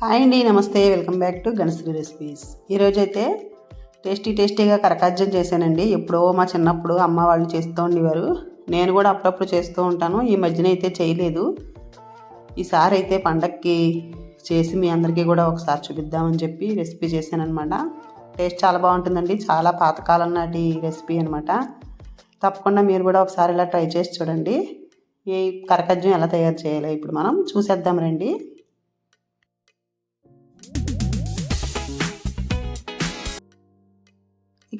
Hi అండి నమస్తే. Welcome back to Ganashri recipes. ఈరోజు అయితే టేస్టీ టేస్టీగా కరకాజ్యం చేశానండి. ఎప్పుడో మా చిన్నప్పుడు అమ్మ వాళ్ళు చేస్తూ ఉండేవారు. నేను కూడా అప్పుడప్పుడు చేస్తూ ఉంటాను. ఈ మధ్యన అయితే చేయలేదు. ఈసారి అయితే పండక్కి చేసి మీ అందరికీ కూడా ఒకసారి చూపిద్దామని చెప్పి రెసిపీ చేశానమాట టేస్ట్ చాలా బాగుంటుందండి. చాలా పాతకాలం నాటి రెసిపీ అనమాట తప్పకుండా మీరు కూడా ఒకసారి ఇలా ట్రై చేసి చూడండి. ఈ కరకజ్జం ఎలా తయారు చేయాలో ఇప్పుడు మనం చూసేద్దాం రండి.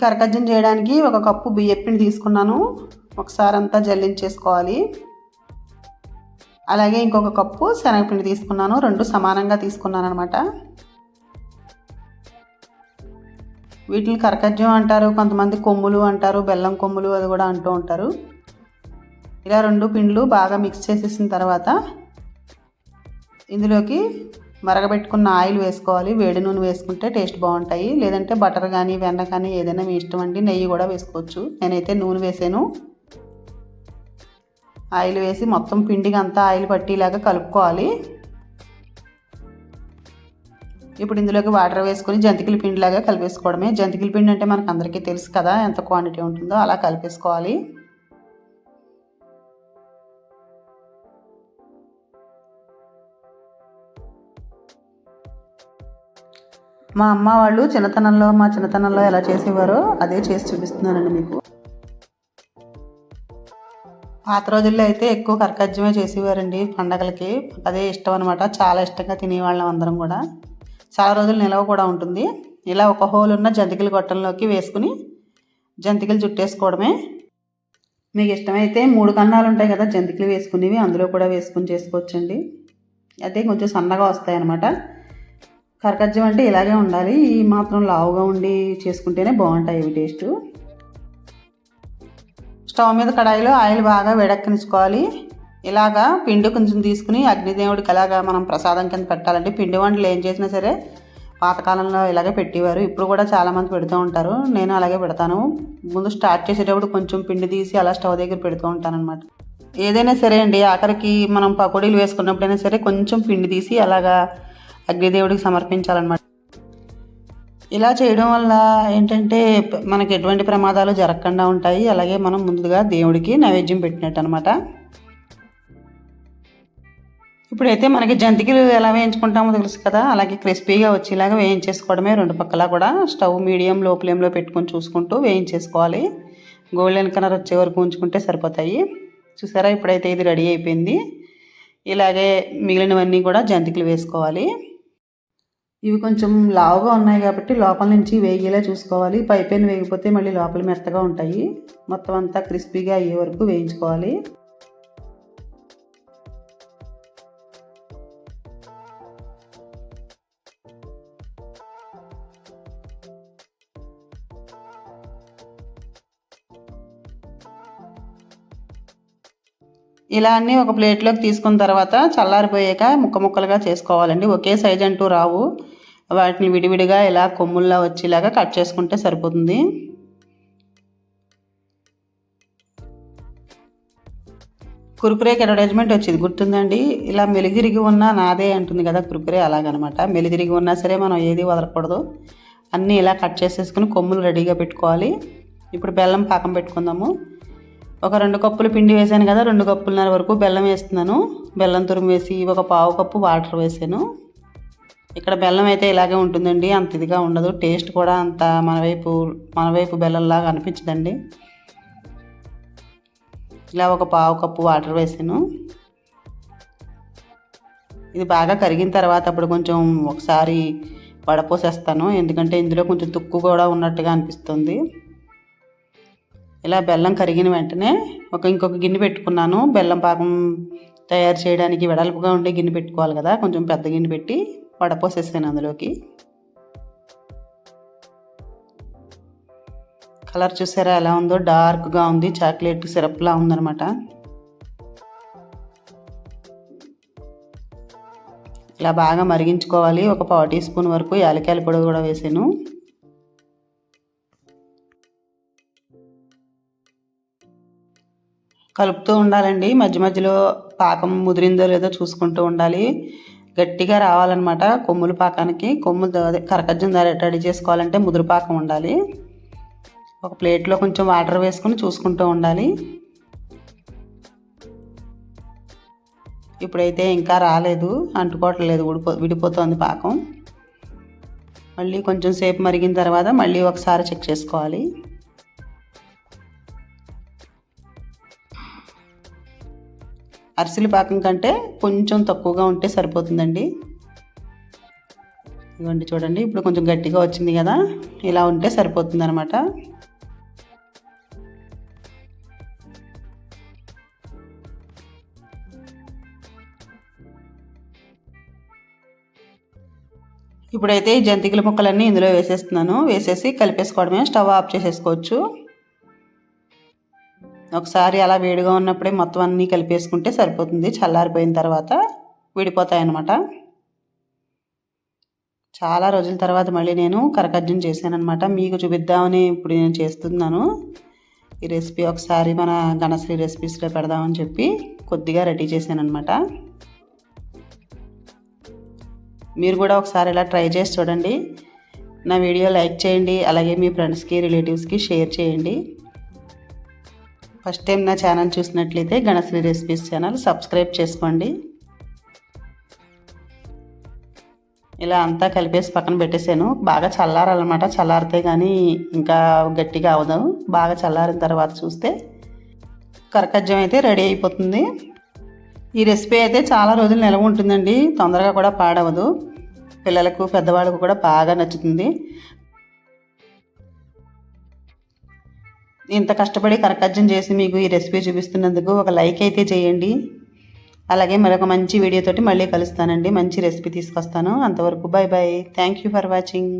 కరకజ్జం చేయడానికి ఒక కప్పు బియ్యప్పిండి తీసుకున్నాను. ఒకసారి అంతా జల్లించేసుకోవాలి. అలాగే ఇంకొక కప్పు శనగపిండి తీసుకున్నాను. రెండు సమానంగా తీసుకున్నాను అనమాట వీటిని కరకజ్జం అంటారు కొంతమంది కొమ్ములు అంటారు బెల్లం కొమ్ములు అది కూడా అంటూ ఉంటారు. ఇలా రెండు పిండ్లు బాగా మిక్స్ చేసేసిన తర్వాత ఇందులోకి మరగబెట్టుకున్న ఆయిల్ వేసుకోవాలి. వేడి నూనె వేసుకుంటే టేస్ట్ బాగుంటాయి. లేదంటే బటర్ కానీ వెన్న కానీ ఏదైనా మీ ఇష్టం అండి నెయ్యి కూడా వేసుకోవచ్చు. నేనైతే నూనె వేసాను. ఆయిల్ వేసి మొత్తం పిండికి అంతా ఆయిల్ పట్టేలాగా కలుపుకోవాలి. ఇప్పుడు ఇందులోకి వాటర్ వేసుకొని జంతికల పిండిలాగా కలిపేసుకోవడమే. జంతికల పిండి అంటే మనకు అందరికీ తెలుసు కదా ఎంత క్వాంటిటీ ఉంటుందో అలా కలిపేసుకోవాలి. మా అమ్మ వాళ్ళు చిన్నతనంలో మా చిన్నతనంలో ఎలా చేసేవారో అదే చేసి చూపిస్తున్నానండి మీకు. పాత రోజుల్లో అయితే ఎక్కువ కర్కజ్యమే చేసేవారండి పండగలకి. అదే ఇష్టం అనమాట చాలా ఇష్టంగా తినేవాళ్ళం అందరం కూడా. చాలా రోజులు నిలవ కూడా ఉంటుంది. ఇలా ఒక హోల్ ఉన్న జంతికల గొట్టంలోకి వేసుకుని జంతికలు చుట్టేసుకోవడమే. మీకు ఇష్టమైతే మూడు కన్నాలు ఉంటాయి కదా జంతికలు వేసుకునేవి అందులో కూడా వేసుకుని చేసుకోవచ్చండి. అయితే కొంచెం సన్నగా వస్తాయి అన్నమాట కరకజ్జం అంటే ఇలాగే ఉండాలి. ఈ మాత్రం లావుగా ఉండి చేసుకుంటేనే బాగుంటాయి ఇవి టేస్ట్. స్టవ్ మీద కడాయిలో ఆయిల్ బాగా వేడెక్కనిచ్చుకోవాలి. ఇలాగా పిండి కొంచెం తీసుకుని అగ్నిదేవుడికి ఎలాగా మనం ప్రసాదం కింద పెట్టాలంటే పిండి వంటలు ఏం చేసినా సరే పాతకాలంలో ఇలాగే పెట్టేవారు. ఇప్పుడు కూడా చాలామంది పెడుతూ ఉంటారు. నేను అలాగే పెడతాను. ముందు స్టార్ట్ చేసేటప్పుడు కొంచెం పిండి తీసి అలా స్టవ్ దగ్గర పెడుతూ ఉంటాను అనమాట ఏదైనా సరే అండి ఆఖరికి మనం పకోడీలు వేసుకున్నప్పుడైనా సరే కొంచెం పిండి తీసి అలాగా అగ్నిదేవుడికి సమర్పించాలన్నమాట. ఇలా చేయడం వల్ల ఏంటంటే మనకి ఎటువంటి ప్రమాదాలు జరగకుండా ఉంటాయి. అలాగే మనం ముందుగా దేవుడికి నైవేద్యం పెట్టినట్టు అనమాట ఇప్పుడైతే మనకి జంతికలు ఎలా వేయించుకుంటామో తెలుసు కదా. అలాగే క్రిస్పీగా వచ్చేలాగా వేయించేసుకోవడమే రెండు పక్కల కూడా స్టవ్ మీడియం లో ఫ్లేమ్లో పెట్టుకొని చూసుకుంటూ వేయించేసుకోవాలి. గోల్డెన్ కలర్ వచ్చే వరకు ఉంచుకుంటే సరిపోతాయి. చూసారా? ఇప్పుడైతే ఇది రెడీ అయిపోయింది. ఇలాగే మిగిలినవన్నీ కూడా జంతికలు వేసుకోవాలి. ఇవి కొంచెం లావుగా ఉన్నాయి కాబట్టి లోపల నుంచి వేగేలా చూసుకోవాలి. పైపైన వేగిపోతే మళ్ళీ లోపల మెత్తగా ఉంటాయి. మొత్తం అంతా క్రిస్పీగా అయ్యే వరకు వేయించుకోవాలి. ఇలా అన్నీ ఒక ప్లేట్లోకి తీసుకున్న తర్వాత చల్లారిపోయాక ముక్క ముక్కలుగా చేసుకోవాలండి. ఒకే సైజ్ అంటూ రావు. వాటిని విడివిడిగా ఇలా కొమ్ముల్లా వచ్చేలాగా కట్ చేసుకుంటే సరిపోతుంది. కురుకురేకి అడ్వర్టైజ్మెంట్ వచ్చింది. గుర్తుందండి? ఇలా మెలిగిరిగి ఉన్నా నాదే అంటుంది కదా కురుకురే అలాగనమాట. మెలిగిరిగి ఉన్నా సరే మనం ఏది వదలకూడదు. అన్నీ ఇలా కట్ చేసేసుకుని కొమ్ములు రెడీగా పెట్టుకోవాలి. ఇప్పుడు బెల్లం పాకం పెట్టుకుందాము. ఒక రెండు కప్పులు పిండి వేసాను కదా రెండు కప్పులన్నర వరకు బెల్లం వేస్తున్నాను. బెల్లం తురుము వేసి ఒక పావు కప్పు వాటర్ వేసాను. ఇక్కడ బెల్లం అయితే ఇలాగే ఉంటుందండి. అంత ఇదిగా ఉండదు. టేస్ట్ కూడా అంత మన వైపు మన వైపు బెల్లంలాగా అనిపించదండి. ఇలా ఒక పావు కప్పు వాటర్ వేసాను. ఇది బాగా కరిగిన తర్వాత అప్పుడు కొంచెం ఒకసారి వడపోసేస్తాను. ఎందుకంటే ఇందులో కొంచెం తుక్కు కూడా ఉన్నట్టుగా అనిపిస్తుంది. ఇలా బెల్లం కరిగిన వెంటనే ఒక ఇంకొక గిన్నె పెట్టుకున్నాను. బెల్లం పాకం తయారు చేయడానికి వెడల్పుగా ఉండే గిన్నె పెట్టుకోవాలి కదా. కొంచెం పెద్ద గిన్నె పెట్టి వడపోసేసాను అందులోకి. కలర్ చూసారా ఎలా ఉందో? డార్క్గా ఉంది చాక్లెట్ సిరప్లా ఉందనమాట ఇలా బాగా మరిగించుకోవాలి. ఒక పావు టీ స్పూన్ వరకు యాలకాయల పొడి కూడా వేసాను. కలుపుతూ ఉండాలండి. మధ్య మధ్యలో పాకం ముదిరిందో లేదో చూసుకుంటూ ఉండాలి. గట్టిగా రావాలన్నమాట. కొమ్ముల పాకానికి కొమ్ములు అదే కరకజ్జం రెడీ చేసుకోవాలంటే ముదురు పాకం ఉండాలి. ఒక ప్లేట్లో కొంచెం వాటర్ వేసుకొని చూసుకుంటూ ఉండాలి. ఇప్పుడైతే ఇంకా రాలేదు. అంటుకోవట్లేదు. ఉడిపో విడిపోతుంది పాకం. మళ్ళీ కొంచెం సేపు మరిగిన తర్వాత మళ్ళీ ఒకసారి చెక్ చేసుకోవాలి. అరిసెల పాకం కంటే కొంచెం తక్కువగా ఉంటే సరిపోతుందండి. ఇవ్వండి చూడండి ఇప్పుడు కొంచెం గట్టిగా వచ్చింది కదా ఇలా ఉంటే సరిపోతుంది అనమాట ఇప్పుడైతే ఈ జంతికల ముక్కలన్నీ ఇందులో వేసేస్తున్నాను. వేసేసి కలిపేసుకోవడమే స్టవ్ ఆఫ్ చేసేసుకోవచ్చు. ఒకసారి అలా వేడిగా ఉన్నప్పుడే మొత్తం అన్నీ కలిపేసుకుంటే సరిపోతుంది. చల్లారిపోయిన తర్వాత విడిపోతాయి అన్నమాట చాలా రోజుల తర్వాత మళ్ళీ నేను కరకజ్జం చేశానమాట మీకు చూపిద్దామని ఇప్పుడు నేను చేస్తున్నాను. ఈ రెసిపీ ఒకసారి మన గణశ్రీ రెసిపీస్లో పెడదామని చెప్పి కొద్దిగా రెడీ చేశాను అనమాట మీరు కూడా ఒకసారి ఇలా ట్రై చేసి చూడండి. నా వీడియో లైక్ చేయండి. అలాగే మీ ఫ్రెండ్స్కి రిలేటివ్స్కి షేర్ చేయండి. ఫస్ట్ టైం నా ఛానల్ చూసినట్లయితే గణశ్రీ రెసిపీస్ ఛానల్ సబ్స్క్రైబ్ చేసుకోండి. ఇలా అంతా కలిపేసి పక్కన పెట్టేసాను బాగా చల్లారాలన్నమాట. చల్లారితే కానీ ఇంకా గట్టిగా అవదు. బాగా చల్లారిన తర్వాత చూస్తే కరకజ్జం అయితే రెడీ అయిపోతుంది. ఈ రెసిపీ అయితే చాలా రోజులు నిలవ ఉంటుందండి. తొందరగా కూడా పాడవదు. పిల్లలకు పెద్దవాళ్ళకు కూడా బాగా నచ్చుతుంది. ఇంత కష్టపడి కరకజ్జం చేసి మీకు ఈ రెసిపీ చూపిస్తున్నందుకు ఒక లైక్ అయితే చేయండి. అలాగే మరొక మంచి వీడియోతోటి మళ్ళీ కలుస్తానండి. మంచి రెసిపీ తీసుకొస్తాను. అంతవరకు bye bye thank you for watching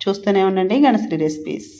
చూస్తూనే ఉండండి గణశ్రీ రెసిపీస్.